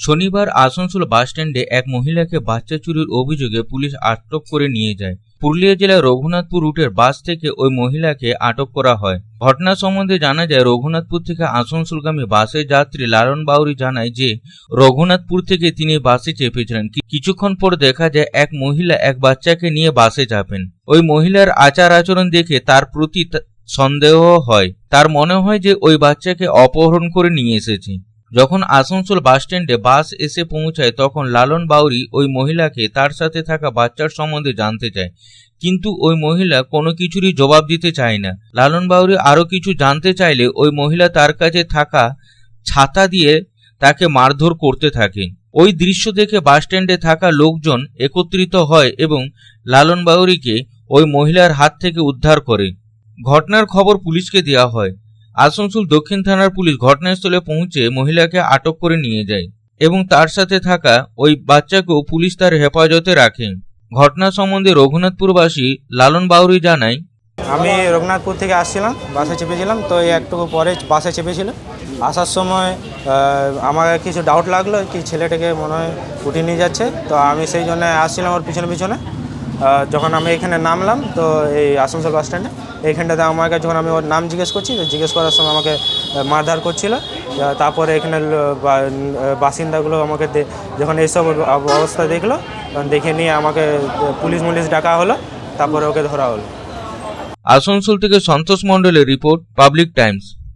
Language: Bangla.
শনিবার আসানসোল বাসস্ট্যান্ডে এক মহিলাকে বাচ্চা চুরির অভিযোগে পুলিশ আটক করে নিয়ে যায়। পুরুলিয়া জেলার রঘুনাথপুর রুটের বাস থেকে ওই মহিলাকে আটক করা হয়। ঘটনা সম্বন্ধে জানা যায়, রঘুনাথপুর থেকে আসানসোলগামী বাসের যাত্রী লালন বাউরি জানায় যে, রঘুনাথপুর থেকে তিনি বাসে চেপেছিলেন। কিছুক্ষণ পর দেখা যায়, এক মহিলা এক বাচ্চাকে নিয়ে বাসে যাবেন ওই মহিলার আচার আচরণ দেখে তার প্রতি সন্দেহ হয়। তার মনে হয় যে, ওই বাচ্চাকে অপহরণ করে নিয়ে এসেছে। যখন আসানসোল বাসস্ট্যান্ডে বাস এসে পৌঁছায়, তখন লালন বাউরি ওই মহিলাকে তার সাথে থাকা বাচ্চার সম্বন্ধে জানতে চায়। কিন্তু ওই মহিলা কোনো কিছুরই জবাব দিতে চায় না। লালন বাউরি আরও কিছু জানতে চাইলে ওই মহিলা তার কাছে থাকা ছাতা দিয়ে তাকে মারধর করতে থাকে। ওই দৃশ্য দেখে বাসস্ট্যান্ডে থাকা লোকজন একত্রিত হয় এবং লালন বাউরিকে ওই মহিলার হাত থেকে উদ্ধার করে। ঘটনার খবর পুলিশকে দেওয়া হয়। আসানসোল দক্ষিণ থানার পুলিশ ঘটনাস্থলে পৌঁছে মহিলাকে আটক করে নিয়ে যায় এবং তার সাথে থাকা ওই বাচ্চাকেও পুলিশ তার হেফাজতে রাখে। ঘটনা সম্বন্ধে রঘুনাথপুরবাসী লালন বাউরি জানায়, আমি রঘুনাথপুর থেকে আসছিলাম, বাসে চেপেছিলাম, তো এই একটু পরে বাসে চেপেছিল। আসার সময় আমার কিছু ডাউট লাগল, কি ছেলেটাকে মনে হয় উঠিয়ে নিয়ে যাচ্ছে, তো আমি সেই জন্য আসছিলাম ওর পিছনে পিছনে। যখন আমি এখানে নামলাম, তো এই আসানসোল বাস স্ট্যান্ডে এইখানটাতে আমাকে যখন আমি ওর নাম জিজ্ঞেস করছি, তো জিজ্ঞেস করার সময় আমাকে মারধার করছিল। তারপরে এখানে বাসিন্দাগুলো আমাকে যখন এইসব অবস্থা দেখল, তখন দেখে নিয়ে আমাকে পুলিশ মুলিশ ডাকা হলো, তারপরে ওকে ধরা হলো। আসানসোল থেকে সন্তোষ মণ্ডলের রিপোর্ট, পাবলিক টাইমস।